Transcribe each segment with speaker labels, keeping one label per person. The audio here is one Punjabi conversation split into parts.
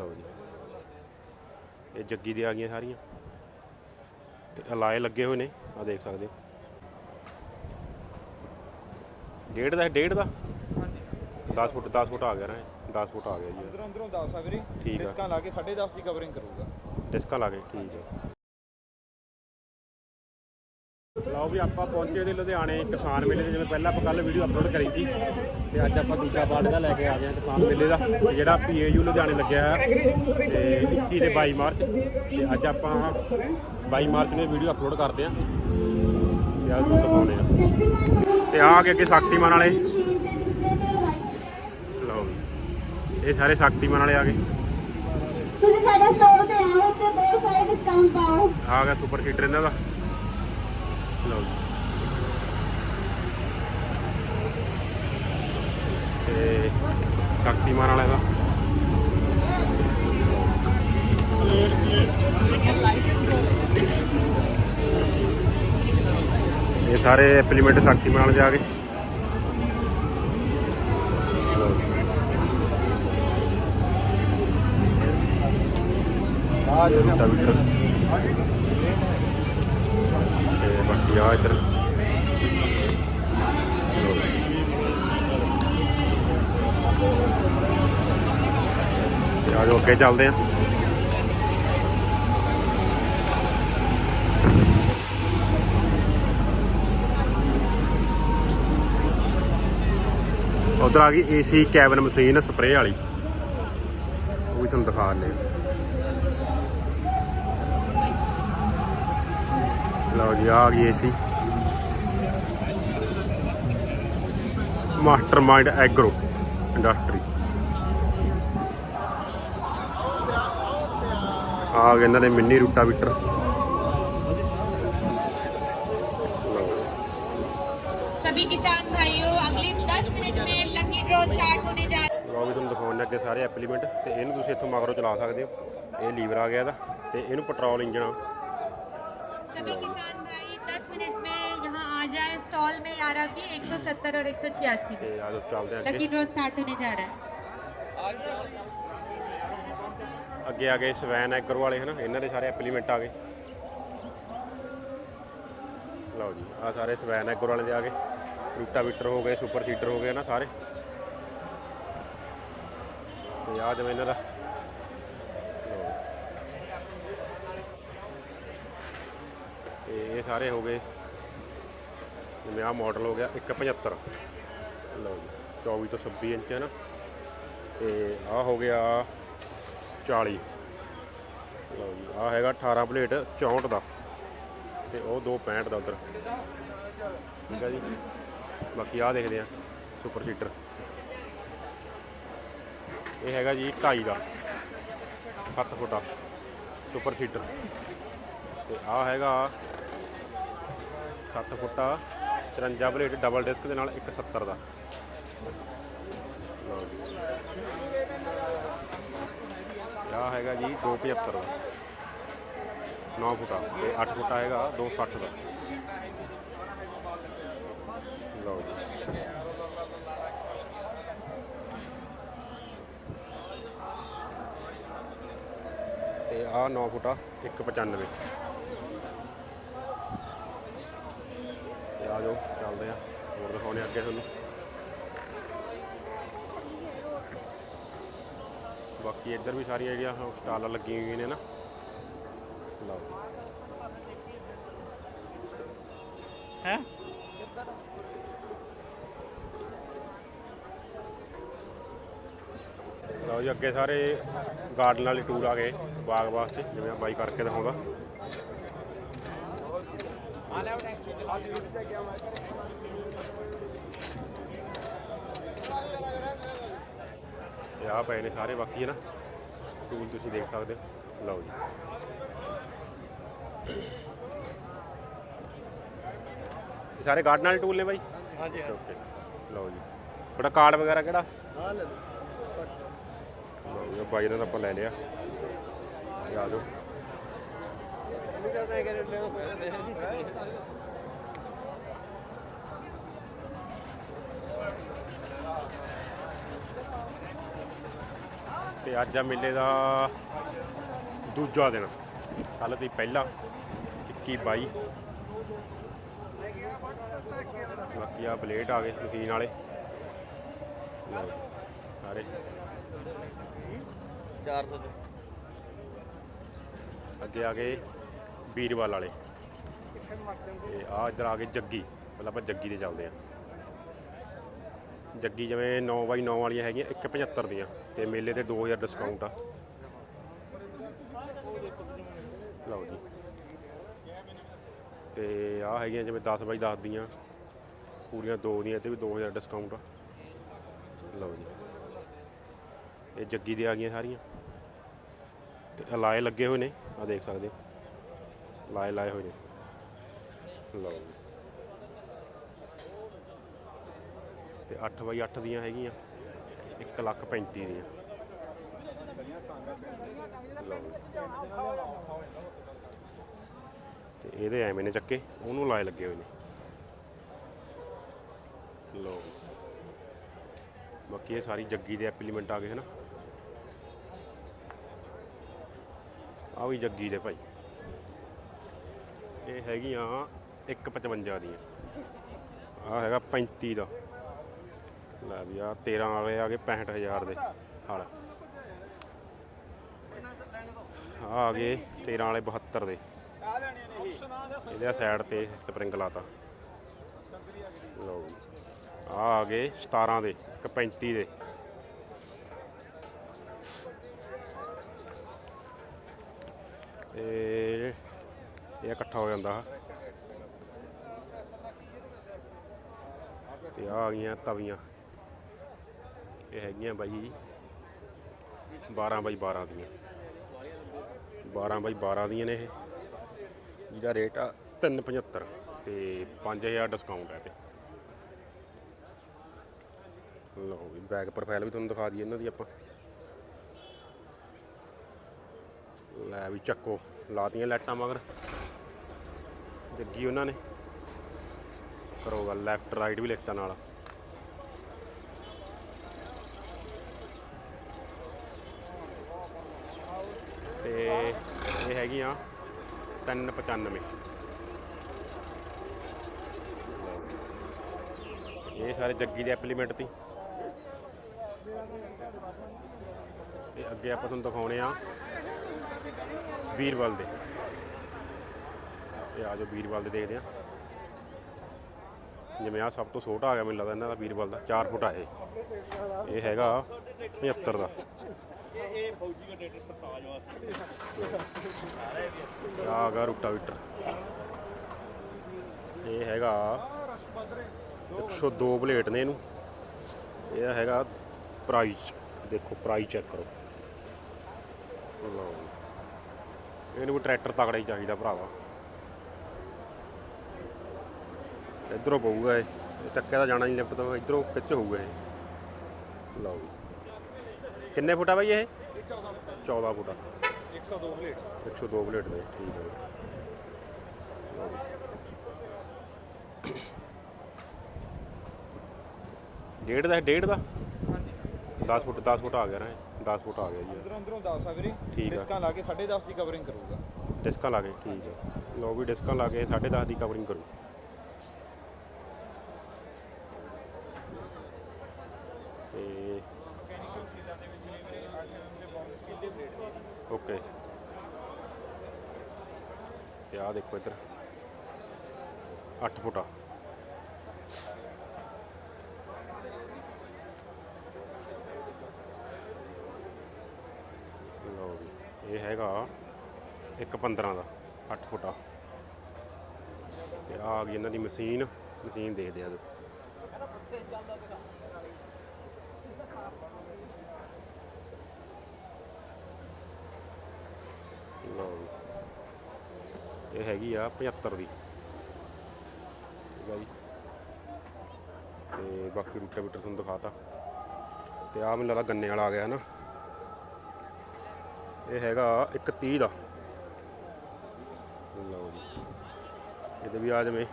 Speaker 1: ਲਓ ਜੀ। ਇਹ ਜੱਗੀ ਦੀ ਆ ਗਈਆਂ ਸਾਰੀਆਂ। ਤੇ ਅਲਾਏ ਲੱਗੇ ਹੋਏ ਨੇ ਆ ਦੇਖ ਸਕਦੇ ਹੋ। ਡੇਢ ਦਾ ਡੇਢ ਦਾ? 10 ਫੁੱਟ 10 ਫੁੱਟ ਆ ਗਿਆ ਨਾ ਇਹ। 10 ਫੁੱਟ ਆ ਗਿਆ ਜੀ।
Speaker 2: ਅੰਦਰੋਂ ਅੰਦਰੋਂ 10 ਆ ਵੀਰੇ।
Speaker 1: ਠੀਕ ਆ।
Speaker 2: ਡਿਸਕਾਂ ਲਾ ਕੇ 10.5 ਦੀ ਕਵਰਿੰਗ ਕਰੂਗਾ।
Speaker 1: ਡਿਸਕਾਂ ਲਾ ਕੇ ਠੀਕ ਹੈ। ਵੀ ਆਪਾਂ ਪਹੁੰਚੇ ਦੇ ਲੁਧਿਆਣੇ ਕਿਸਾਨ ਮੇਲੇ ਦੇ ਜਿਵੇਂ ਪਹਿਲਾਂ ਆਪਾਂ ਕੱਲ ਵੀਡੀਓ ਅਪਲੋਡ ਕਰੀ ਸੀ। ਤੇ ਅੱਜ ਆਪਾਂ ਦੂਜਾ ਪਾਰਟ ਦਾ ਲੈ ਕੇ ਆ ਗਏ ਹਾਂ ਕਿਸਾਨ ਮੇਲੇ ਦਾ ਤੇ ਜਿਹੜਾ ਪੀਏਯੂ ਲੁਧਿਆਣੇ ਲੱਗਿਆ ਹੈ ਤੇ 21 ਤੇ 22 ਮਾਰਚ। ਤੇ ਅੱਜ ਆਪਾਂ 22 ਮਾਰਚ ਨੂੰ ਵੀਡੀਓ ਅਪਲੋਡ ਕਰਦੇ ਹਾਂ। ਤੇ ਅੱਜ ਤੁਹਾਨੂੰ ਦਿਖਾਉਂਦੇ ਆ ਤੇ ਆ ਅੱਗੇ ਅੱਗੇ ਸ਼ਕਤੀਮਾਨ ਵਾਲੇ। ਲਓ। ਇਹ ਸਾਰੇ ਸ਼ਕਤੀਮਾਨ ਵਾਲੇ ਆ ਗਏ।
Speaker 3: ਤੁਸੀਂ ਸਾਡੇ ਸਟੋਰ ਤੇ ਆਓ ਤੇ ਬਹੁਤ ਸਾਰੇ ਡਿਸਕਾਊਂਟ ਪਾਓ।
Speaker 1: ਆ ਗਿਆ ਸੁਪਰ ਸੀਟਰ ਇਹਨਾਂ ਦਾ। ਲਓ ਜੀ। ਤੇ ਸ਼ਕਤੀਮਾਨ ਵਾਲੇ ਦਾ। ਇਹ ਸਾਰੇ ਐਪਲੀਮੈਂਟ ਸ਼ਕਤੀਮਾਨ ਵਾਲੇ ਜਾ ਕੇ। ਆ ਜਿਹੜਾ ਟਵਿੱਟਰ 50 ਇੱਧਰ ਆਜੋ ਅੱਗੇ ਚੱਲਦੇ ਆਂ ਉਧਰ ਆ ਗਈ ਏਸੀ ਕੈਬਨ ਮਸ਼ੀਨ ਸਪਰੇਅ ਵਾਲੀ। ਉਹ ਵੀ ਤੁਹਾਨੂੰ ਦਿਖਾ ਰਹੇ ਲਓ ਜੀ ਆ ਗਈ ਏਸੀ ਮਾਸਟਰਮਾਈਂਡ ਐਗਰੋ ਇੰਡਸਟਰੀ ਆ ਗਏ ਇਹਨਾਂ ਦੇ ਮਿੰਨੀ ਰੂਟਾਵੀਟਰ ਲਓ ਜੀ।
Speaker 4: सभी किसान भाइयों अगले 10 मिनट में लकी ड्रॉ स्टार्ट होने जा रहा
Speaker 1: ਲਓ ਵੀ ਤੁਹਾਨੂੰ ਦਿਖਾਉਣ ਅੱਗੇ ਸਾਰੇ ਐਪਲੀਮੈਂਟ ਤੇ ਇਹਨੂੰ ਤੁਸੀਂ ਇੱਥੋਂ ਮਗਰੋਂ ਚਲਾ ਸਕਦੇ ਹੋ ਇਹ ਲੀਵਰ ਆ ਗਿਆ ਇਹਦਾ ਤੇ ਇਹਨੂੰ ਪੈਟਰੋਲ ਇੰਜਨ ਆ
Speaker 4: है सभी किसान भाई 10 मिनट में यहाँ आ जाए स्टॉल में यारा की 170 और 186
Speaker 1: ਤੇ ਆ ਜਾਓ ਚੱਲਦੇ ਆ
Speaker 4: लकी
Speaker 1: ਅੱਗੇ
Speaker 4: ड्रॉ स्टार्ट होने जा रहा है
Speaker 1: ਅੱਗੇ ਆ ਗਏ ਸਵੈਨ ਐਗਰੋ ਵਾਲੇ ਹਨਾ ਇਹਨਾਂ ਦੇ ਸਾਰੇ ਐਪਲੀਮੈਂਟ ਆ ਗਏ ਲਓ ਜੀ ਆ ਸਾਰੇ ਸਵੈਨ ਐਗਰੋ ਵਾਲੇ ਦੇ ਆ ਗਏ ਰੂਟਾਵੀਟਰ ਹੋ ਗਏ ਸੁਪਰ ਸੀਟਰ ਹੋ ਗਏ ਨਾ ਸਾਰੇ ਤੇ ਆ ਜਿਵੇਂ ਇਹਨਾਂ ਦਾ ਤੇ ਇਹ ਸਾਰੇ ਹੋ ਗਏ। ਜਿਵੇਂ ਆ ਮਾਡਲ ਹੋ ਗਿਆ 175 ਲਓ ਜੀ 24 ਤੋਂ 26 ਇੰਚ ਹੈ ਨਾ। ਤੇ ਆ ਹੋ ਗਿਆ 40 ਲਓ ਜੀ ਆ ਹੈਗਾ 18 ਪਲੇਟ 64 ਦਾ। ਤੇ ਉਹ 265 ਦਾ ਉਧਰ। ਠੀਕ ਹੈ ਜੀ। ਬਾਕੀ ਆ ਦੇਖਦੇ ਆ ਸੁਪਰ ਸੀਟਰ ਇਹ ਹੈਗਾ ਜੀ 2.5 ਦਾ 7 ਫੁੱਟਾ ਸੁਪਰ ਸੀਟਰ ਤੇ ਆ ਹੈਗਾ 7 ਫੁੱਟਾ 53 ਪਲੇਟ ਡਬਲ ਡਿਸਕ ਦੇ ਨਾਲ 170 ਦਾ। ਲਓ ਜੀ। ਆ ਹੈਗਾ ਜੀ? 275 ਦਾ। 9 ਫੁੱਟਾ। ਤੇ 8 ਫੁੱਟਾ ਹੈਗਾ 260 ਦਾ। ਲਓ ਜੀ। ਤੇ ਆ 9 ਫੁੱਟਾ 195 ਤੇ ਆ ਜਾਓ ਚੱਲਦੇ ਆ ਹੋਰ ਦਿਖਾਉਣੇ ਅੱਗੇ ਤੁਹਾਨੂੰ। ਬਾਕੀ ਇੱਧਰ ਵੀ ਸਾਰੀਆਂ ਜਿਹੜੀਆਂ ਉਹ ਸਟਾਲਾਂ ਲੱਗੀਆਂ ਹੋਈਆਂ ਨੇ ਨਾ। ਲਓ।
Speaker 2: ਹੈ?
Speaker 1: ਲਓ ਜੀ ਅੱਗੇ ਸਾਰੇ ਗਾਰਡਨ ਵਾਲੇ ਟੂਰ ਆ ਗਏ ਬਾਗ ਵਾਸਤੇ ਜਿਵੇਂ ਆ ਬਾਈ ਕਰਕੇ ਦਿਖਾਉਂਦਾ। ਤੇ ਆ ਪਏ ਨੇ ਸਾਰੇ ਬਾਕੀ ਹੈ ਨਾ ਟੂਲ ਤੁਸੀਂ ਦੇਖ ਸਕਦੇ ਹੋ। ਲਓ ਜੀ। ਇਹ ਸਾਰੇ ਗਾਰਡਨ ਵਾਲੇ ਟੂਲ ਨੇ ਬਾਈ?
Speaker 2: ਹਾਂਜੀ
Speaker 1: ਓਕੇ ਲਓ ਜੀ। ਤੁਹਾਡਾ ਕਾਰਡ ਵਗੈਰਾ ਕਿਹੜਾ?
Speaker 2: ਹਾਂ ਲੈ
Speaker 1: ਲਓ। ਜੀ, ਬਾਈ ਦਾ ਆਪਾਂ ਲੈ ਲਿਆ। ਇਹ ਆ। ਜਾਓ ਤੇ ਅੱਜ ਆ ਮੇਲੇ ਦਾ ਦੂਜਾ ਦਿਨ। ਕੱਲ ਦੀ ਪਹਿਲਾ 21 22 ਬਾਕੀ ਆ ਬਲੇਡ ਆ ਗਏ ਮਸ਼ੀਨ ਵਾਲੇ ਲਓ ਸਾਰੇ।
Speaker 2: 400
Speaker 1: ਅੱਗੇ ਆ ਗਏ ਵੀਰਵਾਲ ਵਾਲੇ। ਤੇ ਆ ਇੱਧਰ ਆ ਗਏ ਜੱਗੀ। ਪਹਿਲਾਂ ਆਪਾਂ ਜੱਗੀ ਦੇ ਚੱਲਦੇ ਆ। ਜੱਗੀ ਜਿਵੇਂ 9x9 ਵਾਲੀਆਂ ਹੈਗੀਆਂ 175 ਦੀਆਂ ਤੇ ਮੇਲੇ ਤੇ 2000 ਡਿਸਕਾਊਂਟ ਆ। ਲਓ ਜੀ। ਤੇ ਆ ਹੈਗੀਆਂ ਜਿਵੇਂ 10x10 ਦੀਆਂ, ਪੂਰੀਆਂ ਦੋ ਦੀਆਂ ਤੇ ਵੀ 2000 ਡਿਸਕਾਊਂਟ ਆ। ਲਓ ਜੀ। ਇਹ ਜੱਗੀ ਦੇ ਆ ਗਈਆਂ ਸਾਰੀਆਂ। ਤੇ ਅਲਾਏ ਲੱਗੇ ਹੋਏ ਨੇ ਆ ਦੇਖ ਸਕਦੇ ਲਾਏ ਲਾਏ ਹੋਏ ਨੇ। ਲਓ ਜੀ। ਤੇ 8 ਬਾਈ 8 ਦੀਆਂ ਹੈਗੀਆਂ 1 ਲੱਖ 35 ਦੀਆਂ। ਲਓ ਤੇ ਇਹਦੇ ਐਵੇਂ ਨੇ ਚੱਕੇ, ਉਹਨੂੰ ਲਾਏ ਲੱਗੇ ਹੋਏ ਨੇ। ਲਓ ਬਾਕੀ ਇਹ ਸਾਰੀ ਜੱਗੀ ਦੇ ਐਪਲੀਮੈਂਟ ਆ ਗਏ ਹਨਾ। ਆ ਵੀ ਜੱਗੀ ਦੇ ਭਾਈ। ਇਹ ਹੈਗੀਆਂ 155 ਦੀਆਂ। ਆ ਹੈਗਾ 35 ਦਾ। ਲੈ ਵੀ ਆ 13 ਵਾਲੇ ਆ ਗਏ 65000 ਦੇ ਹਲ। ਆ ਗਏ 13 ਵਾਲੇ 72 ਦੇ। ਇਹਦੇ ਸਾਈਡ ਤੇ ਸਪਰਿੰਗ ਲਾਤਾ। ਲਓ ਜੀ। ਆ ਆ ਗਏ 17 ਦੇ, ਇੱਕ 35 ਦੇ। ਇਹ ਇਹ ਇਕੱਠਾ ਹੋ ਜਾਂਦਾ ਤੇ ਆ ਆ ਗਈਆਂ ਤਵੀਆਂ। ਇਹ ਹੈਗੀਆਂ ਬਾਈ 12 ਬਾਈ 12 ਦੀਆਂ। 12 ਬਾਈ 12 ਦੀਆਂ ਨੇ ਇਹ। ਜਿਹਦਾ ਰੇਟ ਆ 375 ਤੇ 5000 ਡਿਸਕਾਊਂਟ ਹੈ ਤੇ। ਲਓ ਵੀ ਬੈਕ ਪ੍ਰੋਫਾਈਲ ਵੀ ਤੁਹਾਨੂੰ ਦਿਖਾ ਦਈਏ ਇਹਨਾਂ ਦੀ ਆਪਾਂ। ਲੈ ਵੀ ਚੱਕੋ, ਲਾਤੀਆਂ ਲਾਈਟਾਂ ਮਗਰ। ਜੱਗੀ ਉਹਨਾਂ ਨੇ। ਕਰੋ ਗੱਲ ਲੈਫਟ ਰਾਈਟ ਵੀ ਲਿਖਤਾ ਨਾਲ। ਤੇ ਇਹ ਹੈਗੀਆਂ 395 ਇਹ ਸਾਰੇ ਜੱਗੀ ਦੇ ਐਪਲੀਮੈਂਟ ਤੀ। ਤੇ ਅੱਗੇ ਆਪਾਂ ਤੁਹਾਨੂੰ ਦਿਖਾਉਣੇ ਆ ਵੀਰਵਾਲ ਦੇ। ਤੇ ਆ ਜਾਓ ਵੀਰਵਾਲ ਦੇ ਦੇਖਦੇ ਆ। ਜਿਵੇਂ ਆ ਸਭ ਤੋਂ ਛੋਟਾ ਆ ਗਿਆ, ਮੈਨੂੰ ਲੱਗਦਾ ਇਹਨਾਂ ਦਾ ਵੀਰਵਾਲ ਦਾ 4 ਫੁੱਟ ਆ ਇਹ। ਇਹ ਹੈਗਾ 75 ਦਾ।
Speaker 2: ਇਹ ਫੌਜੀ ਦਾ ਸਰਤਾਜ ਵਾਸਤੇ।
Speaker 1: ਆ ਆ ਗਿਆ ਰੂਟਾਵੀਟਰ ਇਹ ਹੈਗਾ 102 ਪਲੇਟ ਨੇ ਇਹਨੂੰ। ਇਹ ਹੈਗਾ ਪ੍ਰਾਈਸ ਦੇਖੋ ਪ੍ਰਾਈਸ ਚੈੱਕ ਕਰੋ। ਲਓ ਜੀ। ਇਹਨੂੰ ਵੀ ਟਰੈਕਟਰ ਤਕੜਾ ਹੀ ਚਾਹੀਦਾ ਭਰਾਵਾ। ਇਧਰੋਂ ਪਊਗਾ ਇਹ। ਚੱਕੇ ਦਾ ਜਾਣਾ ਨਹੀਂ ਲਿਫਟ ਤੋਂ ਇਧਰੋਂ ਖਿੱਚ ਹੋਊਗਾ ਇਹ। ਲਓ ਕਿੰਨੇ ਫੁੱਟ ਆ ਬਾਈ ਇਹ? 14 ਫੁੱਟ ਆ।
Speaker 2: 102 ਪਲੇਟ
Speaker 1: 102 ਬਲੇਡ। ਦੇ ਠੀਕ ਹੈ ਡੇਢ ਦਾ ਡੇਢ ਦਾ?
Speaker 2: ਹਾਂਜੀ।
Speaker 1: 10 ਫੁੱਟ 10 ਫੁੱਟ ਆ ਗਿਆ ਨਾ ਇਹ। 10 ਫੁੱਟ ਆ ਗਿਆ ਜੀ।
Speaker 2: ਅੰਦਰੋਂ ਅੰਦਰੋਂ 10 ਆ ਵੀਰੇ।
Speaker 1: ਠੀਕ ਆ।
Speaker 2: ਡਿਸਕਾਂ ਲਾ ਕੇ 10.5 ਦੀ ਕਵਰਿੰਗ ਕਰੂਗਾ।
Speaker 1: ਡਿਸਕਾਂ ਲਾ ਕੇ ਠੀਕ ਹੈ ਲੋ ਵੀ ਡਿਸਕਾਂ ਲਾ ਕੇ 10.5 ਦੀ ਕਵਰਿੰਗ ਕਰੂ। ਤੇ
Speaker 2: ਮਕੈਨੀਕਲ ਸੀਲਾਂ ਦੇ ਵਿੱਚ ਨੇ ਵੀਰੇ 8 mm ਦੇ ਬੌਂਡ ਸਟੀਲ ਦੇ ਪਲੇਟ ਨੇ
Speaker 1: ਓਕੇ। ਤੇ ਆ ਦੇਖੋ ਇੱਧਰ। 8 ਫੁੱਟਾ। ਲਓ ਵੀ, ਇਹ ਹੈਗਾ 1.15 ਦਾ 8 ਫੁੱਟਾ। ਤੇ ਆ ਗਈ ਇਹਨਾਂ ਦੀ ਮਸ਼ੀਨ ਮਸ਼ੀਨ ਦੇਖਦੇ ਆ ਇਹਦੇ। ਲਓ ਜੀ। ਇਹ ਹੈਗੀ ਆ 75 ਦੀ। ਠੀਕ ਆ ਜੀ। ਤੇ ਬਾਕੀ ਰੂਟਾ ਬੀਟਰ ਤੁਹਾਨੂੰ ਦਿਖਾਤਾ। ਤੇ ਆ ਮੈਨੂੰ ਲੱਗਦਾ ਗੰਨੇ ਵਾਲਾ ਆ ਗਿਆ ਨਾ ਇਹ ਹੈਗਾ 130 ਦਾ। ਲਓ ਜੀ। ਇਹਦੇ ਵੀ ਆ ਜਿਵੇਂ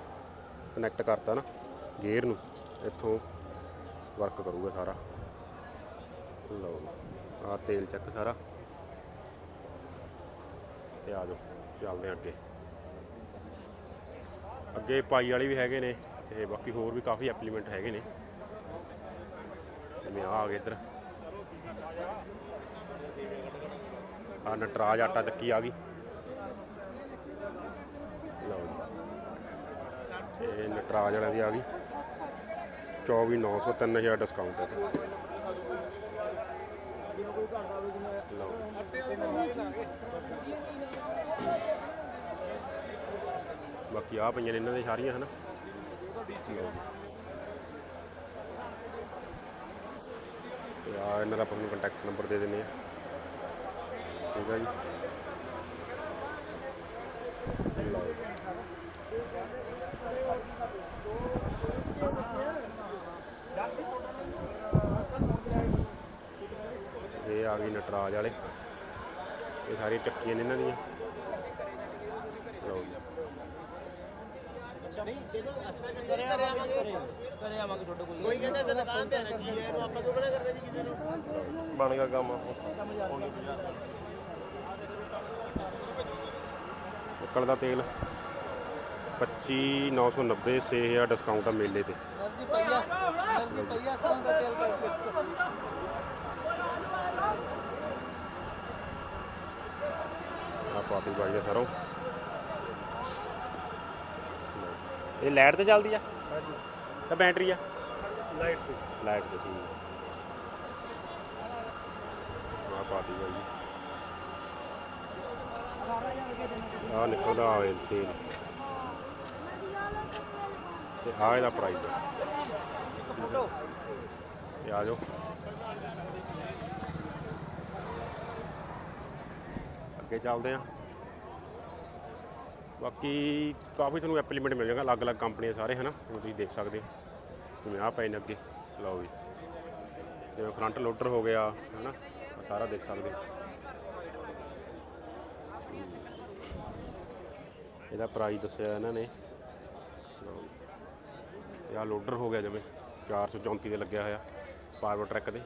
Speaker 1: ਕਨੈਕਟ ਕਰਤਾ ਨਾ ਗੇਅਰ ਨੂੰ। ਇੱਥੋਂ ਵਰਕ ਕਰੂਗਾ ਸਾਰਾ। ਲਓ ਜੀ। ਆ ਤੇਲ ਚੱਕ ਸਾਰਾ। ਤੇ ਆ ਜਾਓ, ਚੱਲਦੇ ਹਾਂ ਅੱਗੇ। ਅੱਗੇ ਪਾਈ ਵਾਲੇ ਵੀ ਹੈਗੇ ਨੇ ਤੇ ਬਾਕੀ ਹੋਰ ਵੀ ਕਾਫੀ ਐਪਲੀਮੈਂਟ ਹੈਗੇ ਨੇ। ਜਿਵੇਂ ਆ ਆ ਗਏ ਇੱਧਰ। ਆ ਨਟਰਾਜ ਆਟਾ ਚੱਕੀ ਆ ਗਈ। ਲਓ ਜੀ। ਇਹ ਨਟਰਾਜ ਵਾਲਿਆਂ ਦੀ ਆ ਗਈ। 24900 3000 ਡਿਸਕਾਊਂਟ ਹੈ। ਲਓ ਬਾਕੀ ਆ ਪਈਆਂ ਨੇ ਇਹਨਾਂ ਦੇ ਸਾਰੀਆਂ, ਹਨਾ? ਲਓ ਤੇ ਆ ਇਹਨਾਂ ਦਾ ਆਪਾਂ ਨੂੰ ਕੰਟੈਕਟ ਨੰਬਰ ਦੇ ਦਿੰਦੇ ਆ ਠੀਕ ਆ ਜੀ? ਇਹ ਆ ਗਈ ਨਟਰਾਜ ਵਾਲੇ। ਇਹ ਸਾਰੀਆਂ ਚੱਕੀਆਂ ਨੇ ਇਹਨਾਂ ਦੀਆਂ ਲਓ ਜੀ
Speaker 2: ਨਹੀਂ ਦੇਖੋ ਅਸਲਾ ਕਰੇ ਆਵਾਂਗੇ। ਕਰੇ ਆਵਾਂਗੇ ਬਣ
Speaker 1: ਗਿਆ ਕੰਮ ਸਮਝ ਆ ਉਕਲ ਦਾ ਤੇਲ। 25990 6000 ਡਿਸਕਾਊਂਟ ਆ ਮੇਲੇ ਤੇ। ਨਰਜੀ ਪਈਆ ਬਾਈ ਦਾ ਸਰੋਂ। ਇਹ ਲਾਈਟ ਤੇ ਚੱਲਦੀ ਆ? ਤਾਂ ਬੈਟਰੀ ਆ?
Speaker 2: ਲਾਈਟ ਤੇ।
Speaker 1: ਲਾਈਟ ਤੇ ਠੀਕ ਆ। ਪਾਤੀ ਬਾਈ ਆ ਨਿਕਲਦਾ ਆਇਲ ਤੇਲ। ਤੇ ਆ ਇਹਦਾ ਪ੍ਰਾਈਸ ਹੈ ਤੇ ਆ ਜਾਓ। ਅੱਗੇ ਚੱਲਦੇ ਆ। ਬਾਕੀ ਕਾਫੀ ਤੁਹਾਨੂੰ ਐਪਲੀਮੈਂਟ ਮਿਲ ਜਾਏਗਾ ਅਲੱਗ-ਅਲੱਗ ਕੰਪਨੀਆਂ ਸਾਰੇ, ਹਨਾ? ਜਿਵੇਂ ਤੁਸੀਂ ਦੇਖ ਸਕਦੇ ਹੋ। ਜਿਵੇਂ ਆ ਪਏ ਨੇ ਅੱਗੇ, ਲਓ ਜੀ। ਜਿਵੇਂ ਫਰੰਟ ਲੋਡਰ ਹੋ ਗਿਆ, ਹਨਾ? ਆਹ ਸਾਰਾ ਦੇਖ ਸਕਦੇ ਹੋ। ਇਹਦਾ ਪ੍ਰਾਈਸ ਦੱਸਿਆ ਇਹਨਾਂ ਨੇ। ਲਓ ਇਹ ਆ ਲੋਡਰ ਹੋ ਗਿਆ ਜਿਵੇਂ 434 ਦੇ ਲੱਗਿਆ ਹੋਇਆ ਪਾਵਰ ਟਰੈਕ ਦੇ।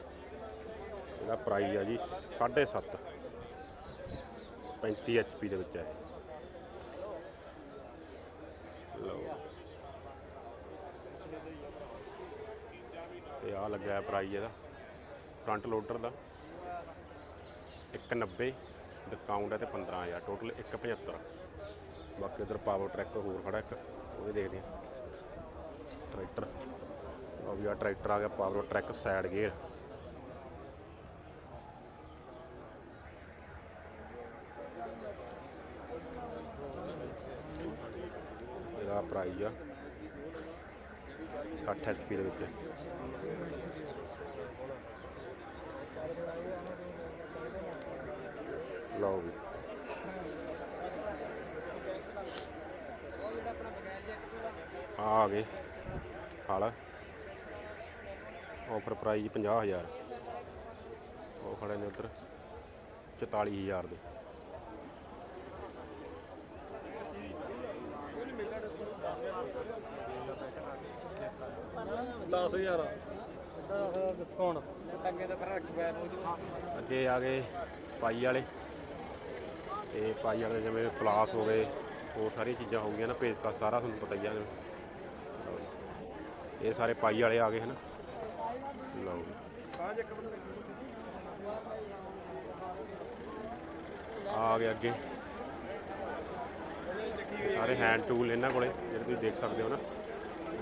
Speaker 1: ਇਹਦਾ ਪ੍ਰਾਈਸ ਆ ਜੀ 7.5 35 ਐਚਪੀ ਦੇ ਵਿੱਚ ਹੈ ਇਹ। ਲਓ ਤੇ ਆ ਲੱਗਿਆ ਪ੍ਰਾਈਸ ਇਹਦਾ ਫਰੰਟ ਲੋਡਰ ਦਾ। 190 ਡਿਸਕਾਊਂਟ ਹੈ ਤੇ 15000 ਟੋਟਲ 175 ਬਾਕੀ ਉਧਰ ਪਾਵਰ ਟਰੈਕ ਹੋਰ ਖੜਾ ਇੱਕ, ਉਹ ਵੀ ਦੇਖਦੇ ਹਾਂ। ਟਰੈਕਟਰ ਆ ਵੀ ਆ ਟਰੈਕਟਰ ਆ ਗਿਆ ਪਾਵਰ ਟਰੈਕ ਸਾਈਡ ਗੇਅਰ ਇਹਦਾ ਪ੍ਰਾਈਸ ਆ 60 ਐਚਪੀ ਦੇ ਵਿੱਚ। ਲਓ ਵੀ। ਆ ਗਏ। ਹਾਲ ਆਫਰ ਪ੍ਰਾਈਸ 50000 ਉਹ ਫੜੇ ਨੇ ਉਧਰ। 44000 ਦੇ।
Speaker 2: ਦਸ ਹਜ਼ਾਰ।
Speaker 1: ਅੱਗੇ ਆ ਗਏ ਪਾਈ ਵਾਲੇ। ਤੇ ਪਾਈ ਵਾਲੇ ਜਿਵੇਂ ਫਲਾਸ ਹੋ ਗਏ, ਹੋਰ ਸਾਰੀਆਂ ਚੀਜ਼ਾਂ ਹੋ ਗਈਆਂ ਨਾ ਪੇਜ ਤਾਂ ਸਾਰਾ ਤੁਹਾਨੂੰ ਪਤਾ ਹੀ ਆ। ਇਹ ਸਾਰੇ ਪਾਈ ਵਾਲੇ ਆ ਗਏ ਹਨ। ਲਓ ਆ ਗਏ ਅੱਗੇ। ਇਹ ਸਾਰੇ ਹੈਂਡ ਟੂਲ ਇਹਨਾਂ ਕੋਲੇ, ਜਿਹੜੇ ਤੁਸੀਂ ਦੇਖ ਸਕਦੇ ਹੋ ਨਾ।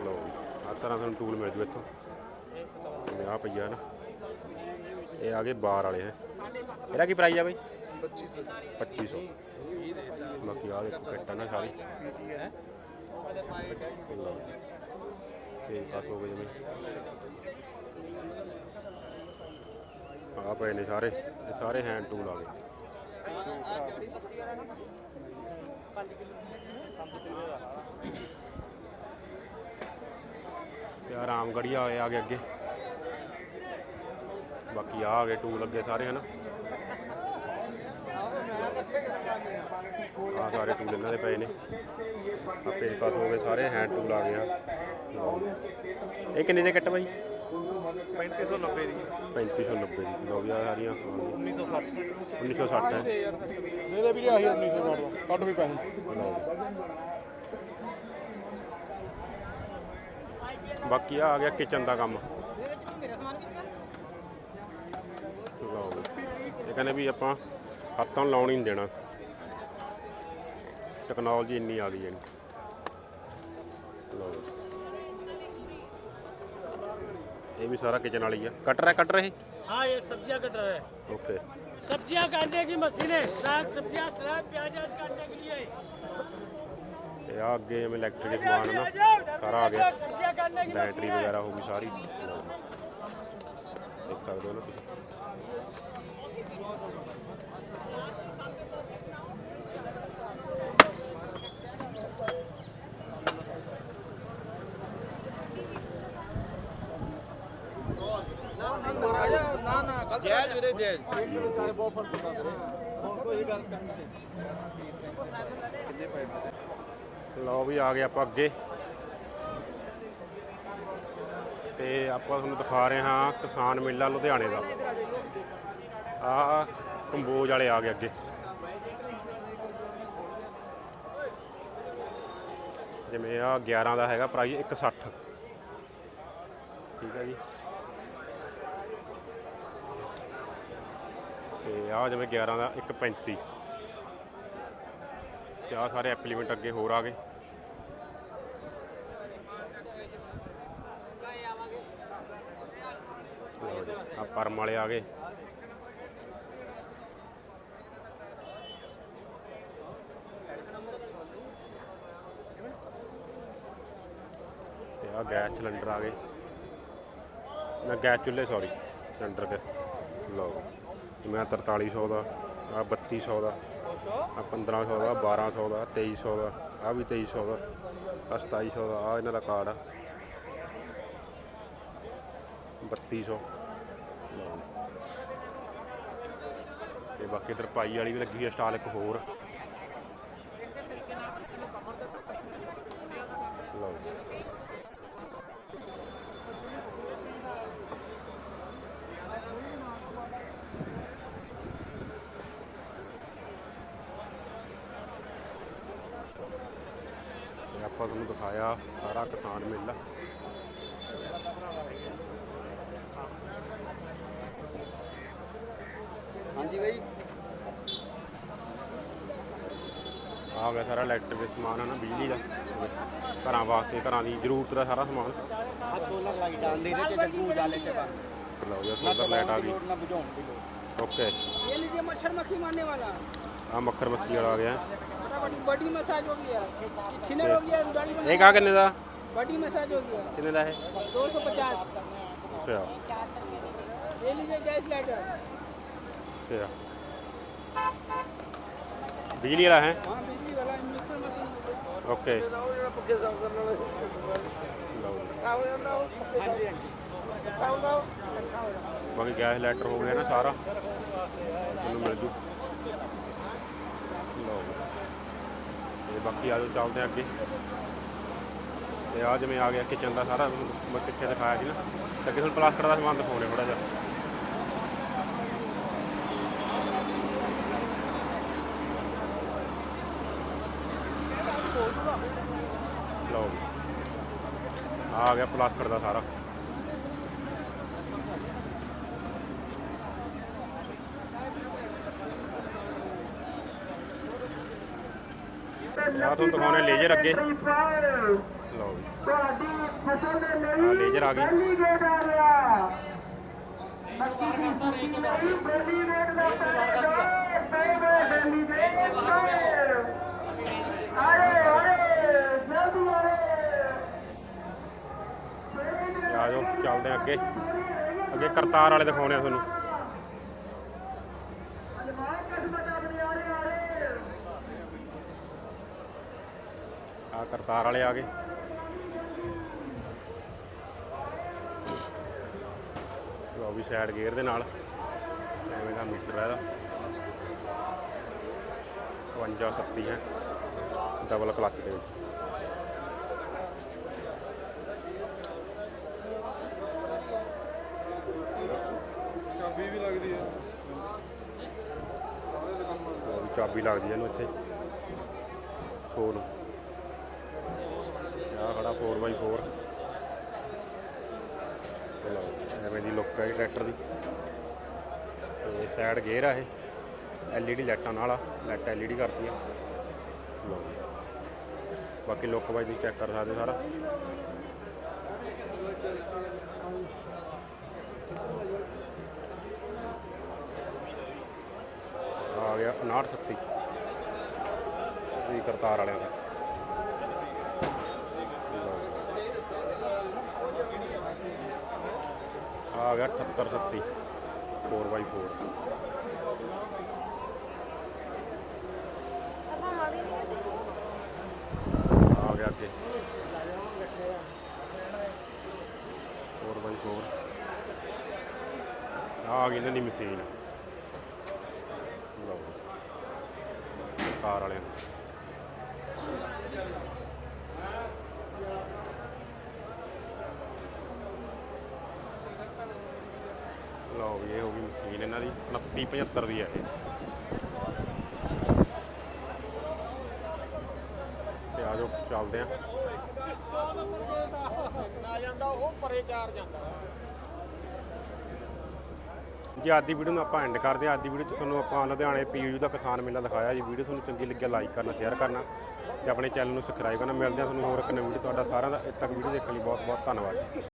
Speaker 1: ਲਓ ਜੀ। ਹਰ ਤਰ੍ਹਾਂ ਤੁਹਾਨੂੰ ਟੂਲ ਮਿਲ ਜੂ ਇੱਥੋਂ। ਜਿਵੇਂ ਆ ਪਈਆ ਨਾ। ਇਹ ਆ ਗਏ ਬਾਰ ਵਾਲੇ ਹੈ। ਇਹਦਾ ਕੀ ਪ੍ਰਾਈਸ ਆ ਬਈ? 2500 2500 ਬਾਕੀ ਆ ਦੇਖੋ ਕਿੱਟ ਆ ਨਾ ਸਾਰੀ। ਤੇ ਪਾਸ ਹੋ ਗਏ ਜਿਵੇਂ ਆ ਪਏ ਨੇ ਸਾਰੇ। ਇਹ ਸਾਰੇ ਹੈਂਡ ਟੂਲ ਆ ਗਏ ਤੇ ਆ ਰਾਮਗੜੀਆ ਹੋਏ ਆ ਗਏ ਅੱਗੇ। ਬਾਕੀ ਆ ਗਏ ਟੂਲ ਅੱਗੇ ਸਾਰੇ ਹਨ? ਆ ਸਾਰੇ ਟੂਲ ਇਹਨਾਂ ਦੇ ਪਏ ਨੇ। ਆ ਪੇਜ ਪਾਸ ਹੋ ਗਏ ਸਾਰੇ ਹੈਂਡ ਟੂਲ ਆ ਗਏ ਆ ਲਓ। ਇਹ ਕਿੰਨੇ ਦੇ ਕੱਟ ਬਾਈ?
Speaker 2: 3590 ਦੀ।
Speaker 1: 3590 ਦੀ। ਲਓ ਵੀ ਆ ਸਾਰੀਆਂ।
Speaker 2: 1960
Speaker 1: 1960 ਹੈ।
Speaker 5: ਦੇ ਦੇ ਵੀਰੇ ਆਹੀ ਨਹੀਂ ਤੇ ਕੱਢ ਦੋ। ਕੱਢ ਵੀ ਪੈਸੇ
Speaker 1: ਲਓ ਜੀ। ਬਾਕੀ ਆ ਆ ਗਿਆ ਕਿਚਨ ਦਾ ਕੰਮ ਲਓ ਜੀ। ਇਹ ਕਹਿੰਦੇ ਵੀ ਆਪਾਂ ਹੱਥਾਂ ਨੂੰ ਲਾਉਣ ਹੀ ਨਹੀਂ ਦੇਣਾ ਟੈਕਨੋਲੋਜੀ ਇੰਨੀ ਆ ਗਈ ਹੈ ਲਓ ਜੀ। ਇਹ ਵੀ ਸਾਰਾ ਕਿਚਨ ਵਾਲੀ ਆ ਕਟਰ ਹੈ ਕਟਰ ਇਹ
Speaker 6: हाँ ये सब्जियां कट रहा है
Speaker 1: ਓਕੇ
Speaker 6: सब्जियां काटने की मशीन है साग सब्जियां सलाद प्याज आज काटने के लिए
Speaker 1: अगे इलैक्ट्रिक समान घर
Speaker 7: आ गया बैटरी
Speaker 2: वगैरह होगी सारी
Speaker 7: देख सकते हो ना बहुत फ़र्क पता करे
Speaker 1: ਲਓ ਵੀ ਆ ਗਏ ਆਪਾਂ ਅੱਗੇ। ਤੇ ਆਪਾਂ ਤੁਹਾਨੂੰ ਦਿਖਾ ਰਹੇ ਹਾਂ ਕਿਸਾਨ ਮੇਲਾ ਲੁਧਿਆਣੇ ਦਾ। ਆ ਕੰਬੋਜ ਵਾਲੇ ਆ ਗਏ ਅੱਗੇ। ਜਿਵੇਂ ਆ 11 ਦਾ ਹੈਗਾ ਪ੍ਰਾਈਸ 160 ਠੀਕ ਹੈ ਜੀ। ਤੇ ਆ ਜਿਵੇਂ 11 ਦਾ 135 ਤੇ ਆ ਸਾਰੇ ਐਪਲੀਮੈਂਟ ਅੱਗੇ ਹੋਰ ਆ ਗਏ ਲਓ ਜੀ ਵਾਲੇ ਆ ਗਏ। ਤੇ ਆ ਗੈਸ ਸਿਲੰਡਰ ਆ ਗਏ। ਨਾ ਗੈਸ ਚੁੱਲ੍ਹੇ ਸੌਰੀ ਸਿਲੰਡਰ ਕੇ ਲਓ ਜਿਵੇਂ ਆਹ 4300 ਦਾ ਆ 3200 ਦਾ ਆ 1500 ਦਾ 1200 ਦਾ 2300 ਦਾ ਆ ਵੀ 2300 ਦਾ ਆ 2700 ਦਾ ਆ ਇਹਨਾਂ ਦਾ ਕਾਰਡ ਆ। 3200 ਲਓ ਤੇ ਬਾਕੀ ਇਧਰ ਪਾਈ ਵਾਲੀ ਵੀ ਲੱਗੀ ਹੋਈ ਹੈ ਸਟਾਲ ਇੱਕ ਹੋਰ। ਲਓ ਆਪਾਂ ਤੁਹਾਨੂੰ ਦਿਖਾਇਆ ਸਾਰਾ ਕਿਸਾਨ ਮੇਲਾ।
Speaker 7: ਹਾਂਜੀ ਬਾਈ।
Speaker 1: ਆ ਗਿਆ ਸਾਰਾ ਇਲੈਕਟ੍ਰਿਕ ਸਮਾਨ ਹੈ ਨਾ ਬਿਜਲੀ ਦਾ। ਘਰਾਂ ਵਾਸਤੇ ਘਰਾਂ ਦੀ ਜ਼ਰੂਰਤ ਦਾ ਸਾਰਾ ਸਮਾਨ।
Speaker 5: ਆ ਸੋਲਰ ਲਾਈਟ ਆਂਦੇ ਨੇ ਤੇ ਜੱਗੂ ਡਾਲੇ ਚਬਾ
Speaker 1: ਲਓ ਜੀ ਸੋਲਰ ਲਾਈਟ ਆ ਗਈ। ਓਕੇ।
Speaker 6: ਇਹ ਲੀਜੀਏ ਮੱਛਰ ਮੱਖੀ ਮਾਰਨੇ ਵਾਲਾ।
Speaker 1: ਆ ਮੱਖਰ ਮੱਛੀ ਵਾਲਾ ਆ ਗਿਆ।
Speaker 6: ਬੜੀ ਬੜੀ ਮਸਾਜ ਹੋ ਗਈ ਹੈ ਥਿਨਰ ਹੋ ਗਿਆ ਦਾੜੀ ਬਣਾ
Speaker 1: ਇਹ ਆ ਕਿੰਨੇ ਦਾ?
Speaker 6: ਬੜੀ ਮਸਾਜ ਹੋ ਗਿਆ
Speaker 1: ਕਿੰਨੇ ਦਾ
Speaker 6: ਹੈ 250
Speaker 1: ਅੱਛਾ।
Speaker 6: ਇਹ ਲੀਜੀਏ ਗੈਸ ਲਾਈਟਰ
Speaker 1: ਅੱਛਾ ਬਿਜਲੀ ਵਾਲਾ ਹੈ?
Speaker 6: ਹਾਂ ਬਿਜਲੀ ਵਾਲਾ ਇੰਡਕਸ਼ਨ ਮਸ਼ੀਨ
Speaker 1: ਓਕੇ।
Speaker 7: ਜਿਹੜਾ ਪੱਕੇ ਸਾਫ਼ ਕਰਨ ਵਾਲਾ
Speaker 1: ਲਓ
Speaker 7: ਹਾਂਜੀ ਹਾਂਜੀ।
Speaker 1: ਬਾਕੀ ਗੈਸ ਲੈਟਰ ਹੋ ਗਿਆ ਨਾ ਸਾਰਾ। ਤੁਹਾਨੂੰ ਮਿਲ ਜੂ। ਲਓ ਤੇ ਬਾਕੀ ਆਜੋ ਚੱਲਦੇ ਅੱਗੇ। ਤੇ ਆ ਜਿਵੇਂ ਆ ਗਿਆ ਕਿਚਨ ਦਾ ਸਾਰਾ ਕਿੱਥੇ ਦਿਖਾਇਆ ਸੀ ਨਾ। ਅੱਗੇ ਪਲਾਸਟਰ ਦਾ ਸਮਾਨ ਦਿਖਾਉਣੇ ਥੋੜਾ ਜਿਹਾ। ਗਿਆ ਪਲਾਸਟਰ ਦਾ ਸਾਰਾ ਆ ਤੁਹਾਨੂੰ ਦਿਖਾਉਣੇ ਲੇਜ਼ਰ ਅੱਗੇ ਲਓ ਜੀ ਆ ਲੇਜ਼ਰ ਆ ਗਈ ਤੇ ਆ ਜਾਓ ਚੱਲਦੇ ਅੱਗੇ। ਅੱਗੇ ਕਰਤਾਰ ਵਾਲੇ ਦਿਖਾਉਣੇ ਆ ਤੁਹਾਨੂੰ। ਆ ਕਰਤਾਰ ਵਾਲੇ ਆ ਗਏ। ਲਓ ਵੀ ਸਾਈਡ ਗੇਅਰ ਦੇ ਨਾਲ। ਐਵੇਂ ਦਾ ਮੀਟਰ ਹੈ ਇਹਦਾ। 52 37 ਹੈ। ਡਬਲ ਕਲੱਚ ਦੇ ਵਿੱਚ। ਚਾਬੀ ਲੱਗਦੀ ਹੈ ਇਹਨੂੰ ਇੱਥੇ। ਸੋ ਨੂੰ ਆ ਖੜਾ 4x4 ਲਓ, ਐਵੇਂ ਦੀ ਲੁੱਕ ਹੈ ਜੀ ਟਰੈਕਟਰ ਦੀ। ਤੇ ਸਾਈਡ ਗੇਅਰ ਆ ਇਹ। ਐਲਈਡੀ ਲਾਈਟਾਂ ਨਾਲ ਆ, ਲਾਈਟ ਐਲਈਡੀ ਕਰਦੀ ਆ ਲਓ। ਬਾਕੀ ਲੁੱਕ ਵਾਈਜ਼ ਤੁਸੀਂ ਚੈੱਕ ਕਰ ਸਕਦੇ ਸਾਰਾ। ਆ ਗਿਆ 5930 ਇਹ ਕਰਤਾਰ ਵਾਲਿਆਂ ਦਾ। ਆ ਗਿਆ 7830 4x4 ਆ ਗਿਆ ਅੱਗੇ। 4x4 ਆ ਗਈ ਇਹਨਾਂ ਦੀ ਮਸ਼ੀਨ ਲਓ ਕਾਰ ਵਾਲਿਆਂ ਦੀ ਲਓ ਵੀ, ਇਹ ਹੋ ਗਈ ਮਸ਼ੀਨ ਇਹਨਾਂ ਦੀ। 2975 ਦੀ ਹੈ ਇਹ। ਤੇ ਆ ਜਾਓ, ਚੱਲਦੇ ਆ
Speaker 6: ਆ ਜਾਂਦਾ ਉਹ ਪਰੇ ਚਾਰ ਜਾਂਦਾ।
Speaker 1: ਜੇ ਅੱਜ ਦੀ ਵੀਡੀਓ ਨੂੰ ਆਪਾਂ ਐਂਡ ਕਰਦੇ ਹਾਂ, ਅੱਜ ਦੀ ਵੀਡੀਓ 'ਚ ਤੁਹਾਨੂੰ ਆਪਾਂ ਲੁਧਿਆਣੇ ਪੀਯੂ ਦਾ ਕਿਸਾਨ ਮੇਲਾ ਦਿਖਾਇਆ ਜੀ। ਵੀਡੀਓ ਤੁਹਾਨੂੰ ਚੰਗੀ ਲੱਗਿਆ ਲਾਈਕ ਕਰਨਾ ਸ਼ੇਅਰ ਕਰਨਾ ਤੇ ਆਪਣੇ ਚੈਨਲ ਨੂੰ ਸਬਸਕ੍ਰਾਈਬ ਕਰਨਾ। ਮਿਲਦੇ ਹਾਂ ਤੁਹਾਨੂੰ ਹੋਰ ਇੱਕ ਨਵੀਂ ਵੀਡੀਓ ਤੁਹਾਡਾ ਸਾਰਿਆਂ ਦਾ। ਇੱਥੇ ਤੱਕ ਵੀਡੀਓ ਦੇਖਣ ਲਈ ਬਹੁਤ ਬਹੁਤ ਧੰਨਵਾਦ।